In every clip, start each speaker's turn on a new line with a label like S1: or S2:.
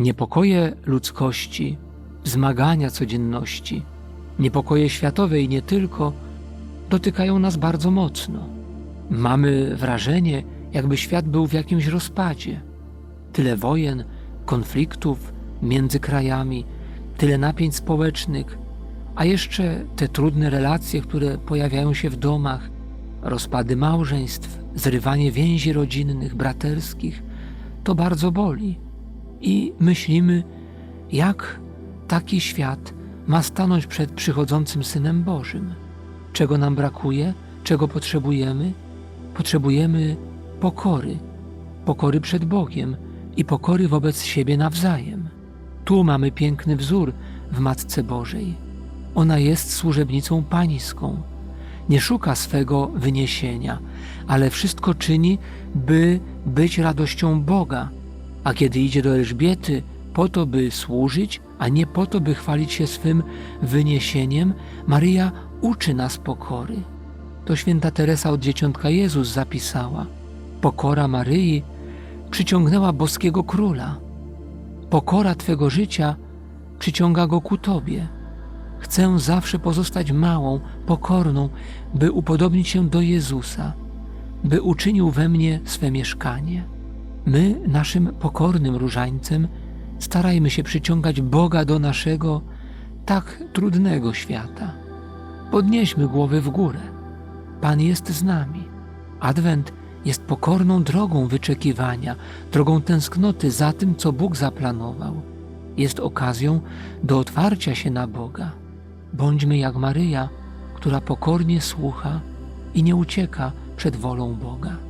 S1: Niepokoje ludzkości, zmagania codzienności, niepokoje światowe i nie tylko, dotykają nas bardzo mocno. Mamy wrażenie, jakby świat był w jakimś rozpadzie. Tyle wojen, konfliktów między krajami, tyle napięć społecznych, a jeszcze te trudne relacje, które pojawiają się w domach, rozpady małżeństw, zrywanie więzi rodzinnych, braterskich, to bardzo boli. I myślimy, jak taki świat ma stanąć przed przychodzącym Synem Bożym. Czego nam brakuje, czego potrzebujemy? Potrzebujemy pokory, pokory przed Bogiem i pokory wobec siebie nawzajem. Tu mamy piękny wzór w Matce Bożej. Ona jest służebnicą pańską. Nie szuka swego wyniesienia, ale wszystko czyni, by być radością Boga. A kiedy idzie do Elżbiety, po to, by służyć, a nie po to, by chwalić się swym wyniesieniem, Maryja uczy nas pokory. To święta Teresa od dzieciątka Jezus zapisała. Pokora Maryi przyciągnęła boskiego króla. Pokora Twego życia przyciąga go ku Tobie. Chcę zawsze pozostać małą, pokorną, by upodobnić się do Jezusa, by uczynił we mnie swe mieszkanie. My, naszym pokornym różańcem, starajmy się przyciągać Boga do naszego tak trudnego świata. Podnieśmy głowy w górę. Pan jest z nami. Adwent jest pokorną drogą wyczekiwania, drogą tęsknoty za tym, co Bóg zaplanował. Jest okazją do otwarcia się na Boga. Bądźmy jak Maryja, która pokornie słucha i nie ucieka przed wolą Boga.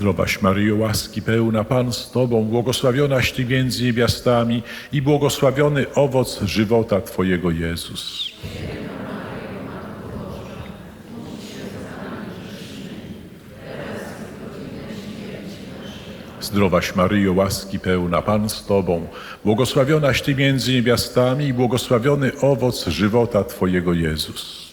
S2: Zdrowaś Maryjo, łaski pełna Pan z Tobą, błogosławionaś Ty między niewiastami i błogosławiony owoc żywota Twojego Jezus. Zdrowaś Maryjo, łaski pełna Pan z Tobą, błogosławionaś Ty między niewiastami i błogosławiony owoc żywota Twojego Jezus.